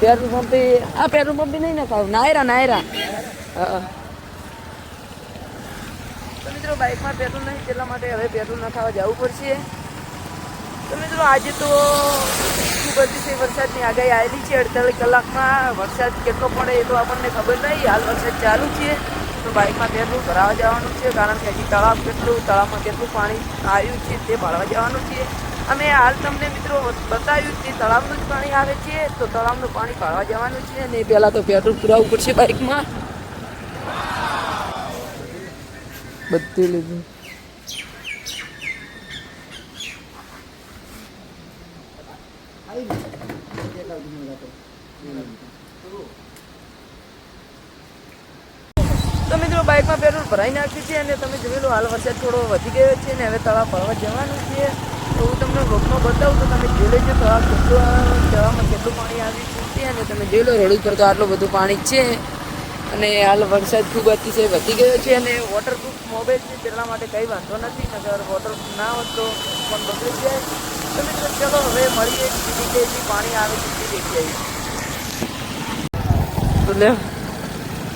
Petrol pump આ petrol pump નહીં નખાવ નાયરા નાયરા. તો મિત્રો, બાઇકમાં પેટ્રોલ નહીં એટલા માટે હવે પેટ્રોલ નખાવા જવું પડશે. તો મિત્રો, આજે તો ખૂબ અતિશય વરસાદની આગાહી આવેલી છે. અડતાલીસ કલાકમાં વરસાદ કેટલો પડે એ તો આપણને ખબર નહીં. હાલ વરસાદ ચાલુ છે. તો બાઇકમાં પેટ્રોલ ભરાવા જવાનું છે, કારણ કે હજી તળાવ કેટલું, તળાવમાં કેટલું પાણી આવ્યું છે તે ભરવા જવાનું છે. અમે હાલ તમને મિત્રો બતાવ્યું કે તળાવનું જ પાણી આવે છે, તો તળાવનું પાણી કાઢવા જવાનું છે અને પહેલાં તો પેટ્રોલ પુરાવવું પડશે બાઇકમાં. બધી લીધું. તો મિત્રો બાઇકમાં પેટ્રોલ ભરાઈ નાખ્યું છે અને તમે જોઈ હાલ વરસાદ થોડો વધી ગયો છે ને હવે તળાવ ભરવા જવાનું છે. તો હું તમને વખમાં બતાવું તો તમે જોઈ લેજો તળાવ કેટલું તળાવમાં કેટલું પાણી આવી છે અને તમે જોઈ લો રોડ ઉપર તો આટલું બધું પાણી છે. અને હાલ વરસાદ ખૂબ અતિશય વધી ગયો છે અને વોટરપ્રૂફ મોબાઈલ છે તેના માટે કંઈ વાંધો નથી નગર વોટરપ્રૂફ ના હોત તો પણ બગડી જાય. તો મિત્રો ચલો હવે મળીએ. પાણી આવે છે તે જગ્યાએ. તો લે.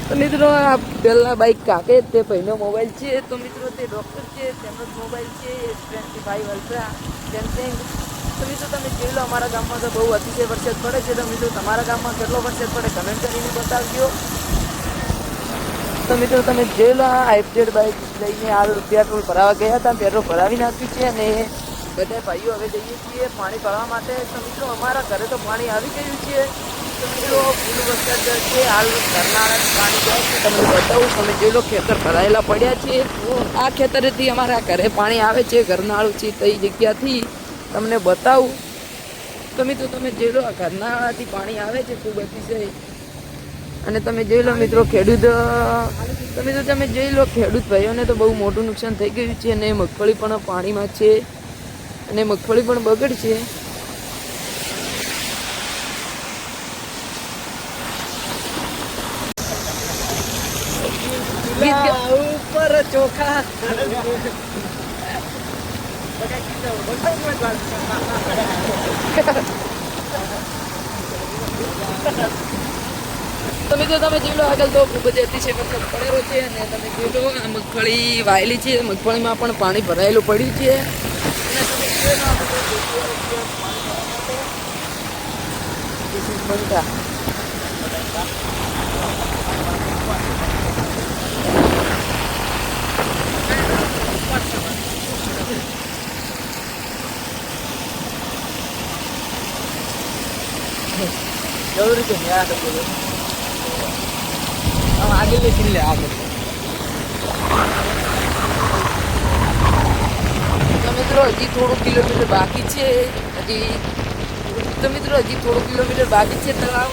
તો મિત્રો, આ પહેલાં બાઈક કાકે તે ભાઈનો મોબાઈલ છે. તો મિત્રો, તે ડૉક્ટર છે, તેમનો જ મોબાઈલ છે ટ્વેન્ટી ફાઈવ અલ્ટ્રા સેમસંગ તો મિત્રો, તમે જોઈ લો, અમારા ગામમાં તો બહુ અતિશય વરસાદ પડે છે. તો મિત્રો, તમારા ગામમાં કેટલો વરસાદ પડે કમેન્ટ કરીને બતાવજો. તો મિત્રો, તમે જોઈ લો, આ હાઇબ્રિડ બાઈક લઈને આ પેટ્રોલ ભરાવા ગયા હતા. પેટ્રોલ ભરાવી નાખ્યું છે અને બધા ભાઈઓ હવે જઈએ છીએ પાણી ભરવા માટે. તો મિત્રો, અમારા ઘરે તો પાણી આવી ગયું છે. છે હાલ ઘરના પાણી જાય છે, તમને બતાવું તમે જોઈ લો ખેતર ભરાયેલા પડ્યા છે આ ખેતરેથી અમારા ઘરે પાણી આવે છે, ઘરનાળું છે, તે જગ્યાથી તમને બતાવું. તો તમે જોઈ લો ઘરનાળાથી પાણી આવે છે, ખૂબ અતિશય. અને તમે જોઈ લો, મિત્રો, ખેડૂત, તો તમે જોઈ લો, ખેડૂત ભાઈઓને તો બહુ મોટું નુકસાન થઈ ગયું છે, અને મગફળી પણ પાણીમાં છે, અને મગફળી પણ બગડશે. ઉપર ચોખા. તો મિત્રો તમે જીવડો આગળ તો ખૂબ જ અતિશય મતલબ પડેલો છે અને તમે જીવડો આ મગફળી વાયેલી છે. મગફળીમાં પણ પાણી ભરાયેલું પડ્યું છે. અને તમે જોઈ લો આ બધું જગ્યાએ છે પાણી ભરવા માટે. This is Banka. જરૂરી આગળ લેખી આગળ. મિત્રો, હજી થોડું કિલોમીટર બાકી છે. હજી તો મિત્રો, હજી થોડું કિલોમીટર બાકી છે તળાવ.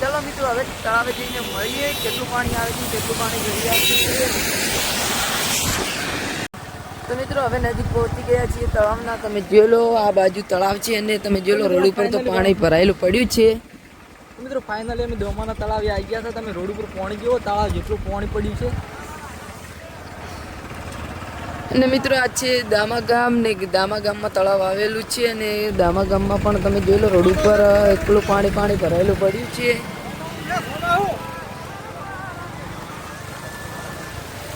ચાલો મિત્રો, હવે તળાવે જઈને મળીએ. કેટલું પાણી આવે છે, કેટલું પાણી ઘડી આવે છે તો મિત્રો હવે નજીક પહોંચી ગયા છીએ તળાવના. તમે જોઈ લો આ બાજુ તળાવ છે અને તમે જોઈ લો રોડ ઉપર તો પાણી ભરાયેલું પડ્યું છે. મિત્રો ફાઇનલી અમે દોમાના તળાવે આવી ગયા હતા. તમે રોડ ઉપર પાણી જેવો તળાવ જેટલું પાણી પડ્યું છે. અને મિત્રો આ છે દામા ગામ ને દામા ગામમાં તળાવ આવેલું છે અને દામા ગામમાં પણ તમે જોઈ લો રોડ ઉપર એટલું પાણી પાણી ભરાયેલું પડ્યું છે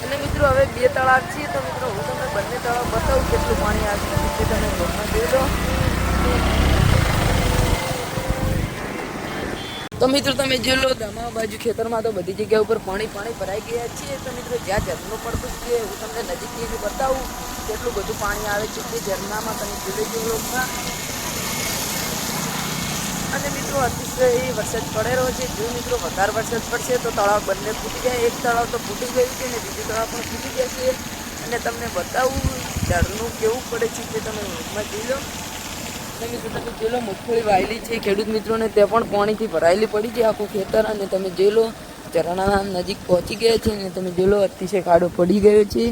અને મિત્રો, હવે બે તળાવ છે તો મિત્રો, હું તમને બંને તળાવ બતાવું કેટલું પાણી આવ્યું છે તમે ઘરમાં જોઈ લો. તો મિત્રો, તમે જોઈ લો દમા બાજુ ખેતરમાં તો બધી જગ્યા ઉપર પાણી પાણી ભરાઈ ગયા છે તો મિત્રો, જ્યાં ઝરણું પડતું છે, હું તમને નજીકથી બતાવું કેટલું બધું પાણી આવે છે તે ઝરણામાં તમે જોઈ લોકમાં. અને મિત્રો, અતિશય વરસાદ પડેલો છે. જો મિત્રો, વધારે વરસાદ પડશે તો તળાવ બંને ફૂટી જાય. એક તળાવ તો ફૂટી ગયું છે અને બીજું તળાવ પણ ફૂટી જશે અને તમને બતાવું, ઝાડનું કેવું પડે છે તે તમે રોડમાં જોઈ લો. અને મિત્રો મગફળી વાયેલી છે. ખેડૂત મિત્રોને તે પણ પાણીથી ભરાયેલી પડી છે આખું ખેતર. અને તમે જોઈ લો ઝરણા નજીક પહોંચી ગયા છે. અને તમે જોઈ લો, અતિશય ખાડો પડી ગયો છે.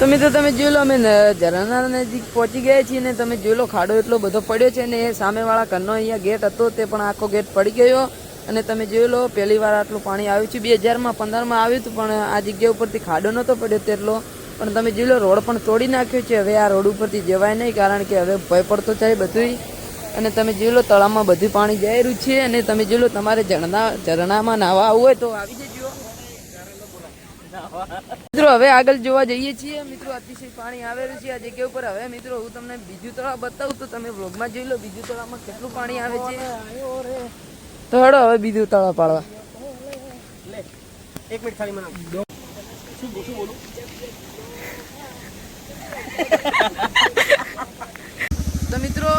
તો મિત્રો તમે જોઈ લો, અમે ઝરણા નજીક પહોંચી ગયા છીએ ને તમે જોઈ લો, ખાડો એટલો બધો પડ્યો છે ને, એ સામેવાળા ઘરનો અહીંયા ગેટ હતો, તે પણ આખો ગેટ પડી ગયો. અને તમે જોઈ લો, પહેલી વાર આટલું પાણી આવ્યું છે બે હજારમાં પંદરમાં આવ્યું હતું, પણ આ જગ્યા ઉપરથી ખાડો નહોતો પડ્યો તેટલો. પણ તમે જોઈ લો, રોડ પણ તોડી નાખ્યો છે, હવે આ રોડ ઉપરથી જવાય નહીં, કારણ કે હવે ભય પડતો થાય બધું અને તમે જોઈ લો, તળાવમાં બધું પાણી જઈ રહ્યું છે, અને તમે જોઈ લો, તમારે ઝરણા, ઝરણામાં નાહવા આવવું હોય તો આવી જજો. મિત્રો હવે આગળ જોવા જઈએ છીએ. મિત્રો અતિશય પાણી આવેલું છે આ જગ્યા ઉપર. હવે મિત્રો હું તમને બીજું તળાવ બતાવું તો તમે વ્લોગમાં જોઈ લો બીજું તળાવમાં કેટલું પાણી આવે છે. તો હેડો હવે બીજું તળાવ પાડવા. એક મિનિટ ખાલી મને શું શું બોલું? તો મિત્રો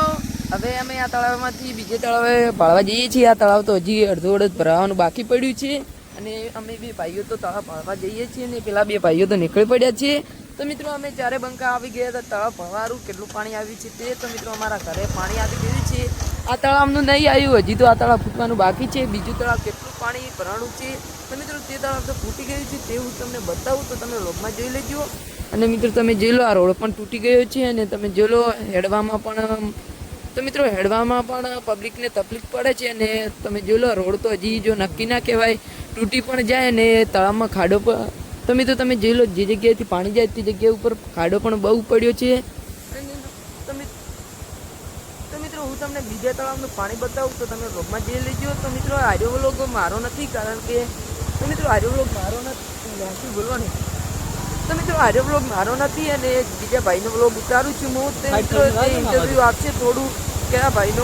હવે અમે આ તળાવમાંથી બીજે તળાવે પાડવા જઈએ છીએ. આ તળાવ તો હજી અડધો અડધ ભરાવાનું બાકી પડ્યું છે. અને અમે બે ભાઈઓ તો તળાવ ભણવા જઈએ છીએ ને પેલા બે ભાઈઓ તો નીકળી પડ્યા છે તો મિત્રો, અમે ચારે બંકા આવી ગયા હતા તળાવ ભણવાનું, કેટલું પાણી આવ્યું છે તે તો મિત્રો અમારા ઘરે પાણી આવી ગયું છે. આ તળાવનું નહીં આવ્યું, હજી તો આ તળાવ ફૂટવાનું બાકી છે. બીજું તળાવ કેટલું પાણી ભરાણું છે. તો મિત્રો, તે તળાવ તો ફૂટી ગયું છે તે હું તમને બતાવું, તો તમે લોગમાં જોઈ લેજો. અને મિત્રો, તમે જોઈ લો, આ રોડ પણ તૂટી ગયો છે અને તમે જોઈ લો, હેડવામાં પણ તો મિત્રો, હેડવામાં પણ પબ્લિકને તકલીફ પડે છે અને તમે જોઈ લો, રોડ તો હજી જો નક્કી ના કહેવાય. તૂટી પણ જાય અને તળાવમાં ખાડો પણ તો તમે જોઈ લો જે જગ્યાએથી પાણી જાય તે જગ્યા ઉપર ખાડો પણ બહુ પડ્યો છે. તમે તો મિત્રો હું તમને બીજા તળાવનું પાણી બતાવું તો તમે વ્લોગમાં જઈ લેજો. તો મિત્રો આર્યો વ્લોગ મારો નથી કારણ કે તો મિત્રો આર્યો વ્લોગ મારો નથી બોલવાનું. તો મિત્રો આર્યો વ્લોગ મારો નથી અને બીજા ભાઈનો વ્લોગ ઉતારું છું હું. તે મિત્રો ઇન્ટરવ્યૂ આપશે થોડું. કે આ ભાઈનો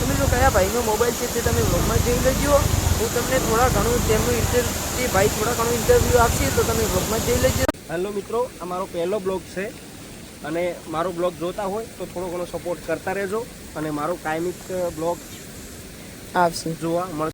મ- જો કયા ભાઈનો મોબાઈલ છે તે તમે બ્લોગમાં જોઈ લેજો. હું તમને થોડા ઘણું તેમનું ઇન્ટરવ્યુ તે ભાઈ થોડા ઘણું ઇન્ટરવ્યૂ આપશે તો તમે બ્લોગમાં જોઈ લેજો. હેલો મિત્રો આ મારો પહેલો બ્લોગ છે અને મારો બ્લોગ જોતા હોય તો થોડો ઘણો સપોર્ટ કરતા રહેજો અને મારો કાયમિક બ્લોગ આપશે જોવા મળશે